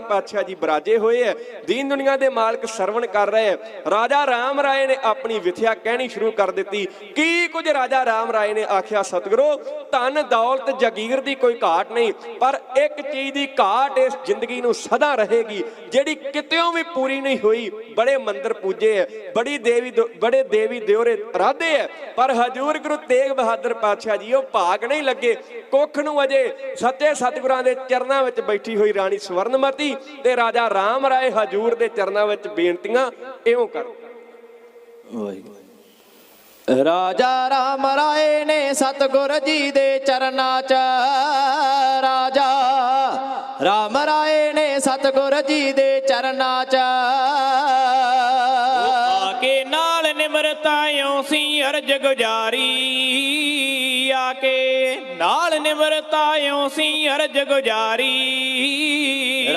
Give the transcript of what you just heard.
ਪਾਤਸ਼ਾਹ ਜੀ ਬਰਾਜੇ ਹੋਏ ਐ, ਦੀਨ ਦੁਨੀਆ ਦੇ ਮਾਲਕ ਸਰਵਣ ਕਰ ਰਹੇ ਐ। ਰਾਜਾ ਰਾਮ ਰਾਏ ਨੇ ਆਪਣੀ ਵਿਥਿਆ ਕਹਿਣੀ ਸ਼ੁਰੂ ਕਰ ਦਿੱਤੀ। ਕੀ ਕੁਝ ਰਾਜਾ ਰਾਮ ਰਾਏ ਨੇ ਆਖਿਆ, ਸਤਿਗੁਰੂ, ਧਨ, ਦੌਲਤ, ਜਗੀਰ ਦੀ ਕੋਈ ਘਾਟ ਨਹੀਂ, ਪਰ ਇੱਕ ਚੀਜ਼ ਦੀ ਘਾਟ ਇਸ ਜ਼ਿੰਦਗੀ ਨੂੰ ਸਦਾ ਰਹੇਗੀ, ਜਿਹੜੀ ਕਿਤੇੋਂ ਵੀ ਪੂਰੀ ਨਹੀਂ ਹੋਈ। ਬੜੇ ਮੰਦਰ ਪੂਜੇ ਐ, ਬੜੀ ਦੇਵੀ ਬੜੇ ਦੇਵੀ ਦਿਉਰੇ ਰਾਧੇ ਐ, ਪਰ ਹਜੂਰ ਗੁਰੂ ਤੇਗ ਬਹਾਦਰ ਪਾਤਸ਼ਾਹ ਜੀ, ਉਹ ਭਾਗ ਨਹੀਂ ਲੱਗੇ। ਕੁੱਖ ਨੂੰ ਅਜੇ ਸੱਚੇ ਸਤਿਗੁਰਾਂ ਦੇ ਚਰਨਾਂ ਵਿੱਚ ਬੈਠੀ ਹੋਈ ਰਾਣੀ ਸਵਰਨਮਤੀ ਤੇ ਰਾਜਾ ਰਾਮ ਰਾਏ ਹਜੂਰ ਦੇ ਚਰਨਾਂ ਵਿੱਚ ਬੇਨਤੀਆਂ ਇਉਂ ਕਰ। ਰਾਜਾ ਰਾਮ ਰਾਏ ਨੇ ਸਤਗੁਰ ਜੀ ਦੇ ਚਰਨਾਂ 'ਚ ਰਾਜਾ ਰਾਮ ਰਾਏ ਨੇ ਸਤਗੁਰ ਜੀ ਦੇ ਚਰਨਾਂ 'ਚ ਆਕੇ ਨਾਲ ਨਿਮਰਤਾਇਓ ਸੀ ਅਰਜ ਗੁਜਾਰੀ। ਆਕੇ ਨਾਲ ਨਿਮਰਤਾਇਓ ਸੀ ਅਰਜ ਗੁਜਾਰੀ।